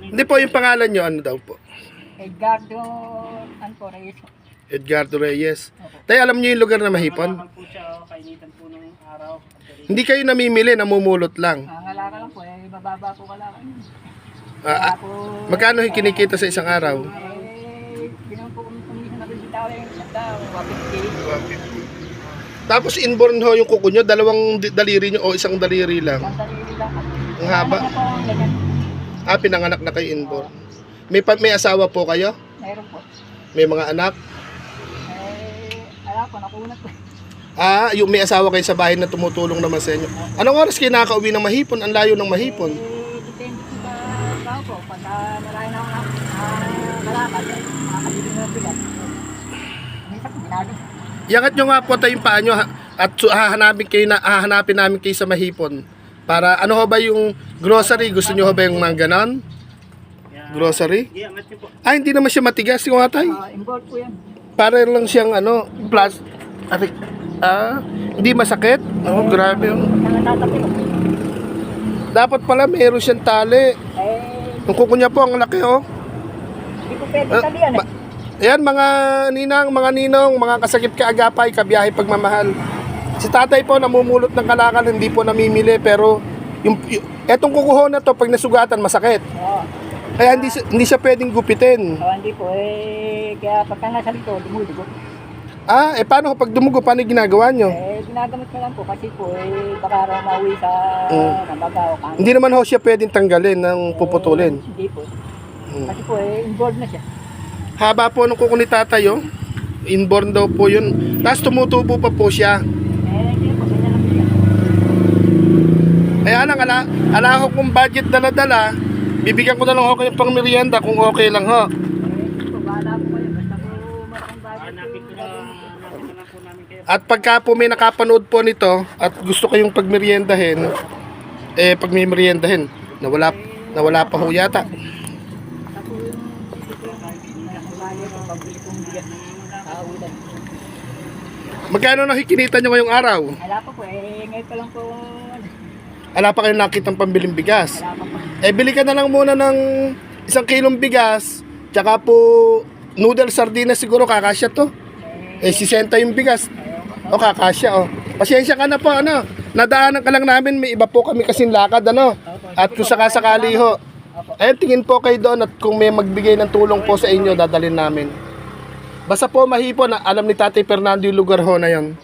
Hindi po, yung pangalan nyo, ano daw po? Edgardo, po, Reyes. Edgardo Reyes. Tayo, alam nyo yung lugar na mahipon? Malakal po siya, oh, kainitan po ng araw. Hindi kayo namimili, namumulot lang. Ang alaka lang po, eh, bababa po ka lang. Ah, ah, magkano yung kinikita sa isang araw? eh, po kami kumisa na bisita ko yung 150. Tapos inborn ho yung kuko nyo, dalawang di- daliri nyo o isang daliri lang. Ang dalili lang. Ang haba. Ano na po ang ganyan? Ah, pinanganak na kayo inborn. May, pa- may asawa po kayo? Meron po. May mga anak? Eh, ala po, nakunat po. Ah, yung may asawa kayo sa bahay na tumutulong naman sa inyo. Anong oras kayo nakauwi ng mahipon? Ang layo ng mahipon. Eh, depende po sa tao po. Pag uh, nalayan ako ng uh, kalakad, eh, makakabili na bigat. Minsan po, ginagawa. Iangat nyo nga po tayo yung paa nyo ha- at su- hahanapin, kayo na, hahanapin namin kayo sa mahipon. Para ano ho ba yung grocery? Gusto nyo ho ba yung mga ganon? Grocery? Niyo. Ah, hindi naman siya matigas yung atay. Ah, involved po yan. Para lang siyang ano, plus, arik, ah, hindi masakit. Oh, grabe. natatapil. Dapat pala meron siyang tali. Eh, Yung kuko niya po, ang laki oh. hindi po pwede Ah, talian eh. ma- Ayan mga ninang, mga ninong, mga kasakit kaagapay, kabiyahe pagmamahal. Si tatay po namumulot ng kalakal, hindi po namimili pero yung, yung etong kukuho na to pag nasugatan masakit. Oo. Kaya hindi hindi siya pwedeng gupitin. Oh, hindi po eh. Kaya pagka nasa rito, dumudugo. Ah, eh paano pag dumugo paano ginagawa nyo? Eh, ginagamit ko lang po kasi po eh, baka raw mauwi sa Mm. Nambaga o Kang. Hindi naman ho siya pwedeng tanggalin ng puputulin. Eh, hindi po. Mm. Kasi po eh, involved na siya. Haba po ng kuko ni tatay oh. Inborn daw po yun. Tapos tumutubo pa po siya. Eh, hindi po. Ganyan lang po yan. Kaya lang, ala, ala ho kung budget dala-dala, bibigyan ko na lang ho kayo pang merienda kung okay lang ho. Ko. At pagka po may nakapanood po nito at gusto kayong pagmeriendahin, eh pag nawala, nawala pa ho yata. Ko. Magkano na kinita nyo ngayong araw? Wala pa po eh. Ngayon pa lang po. Ano, Wala pa kayong nakitang pambiling bigas. Eh bili ka na lang muna ng isang kilong bigas, tsaka po noodle sardinas siguro kakasya to. Eh, Eh 60 yung bigas. O kakasya oh. Pasensya ka na po ano. Nadaanan ka lang namin, may iba po kami kasing lakad ano. At kung sakasakali ho, ayun tingin po kayo doon at kung may magbigay ng tulong po sa inyo, dadalhin namin. Basta po mahipon, alam ni Tatay Fernando yung lugar ho na yan.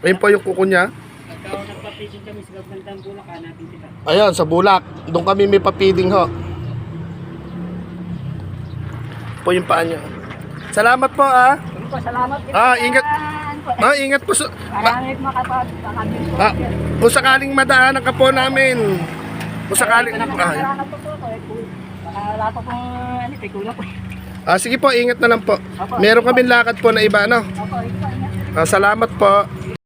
Ayun po yung kuko niya. Nagpa-fishing kami sa Gagandang Bulak, hanapin kita. Ayun, sa Bulak. Doon kami may papiding ho. Po yung paa niya. Salamat po ah. Sige po, salamat. Ah, ingat. Ah, ingat po. Sa, ma- Marami makapag po. ah, kung sakaling madaanan ka po namin. Kung sakaling... Ah, Baka wala pa pong ano, eh, kulang po. ah, sige po, ingat na lang po. Meron kami lakad po na iba, ano? Opo, ingat. Ah, salamat po.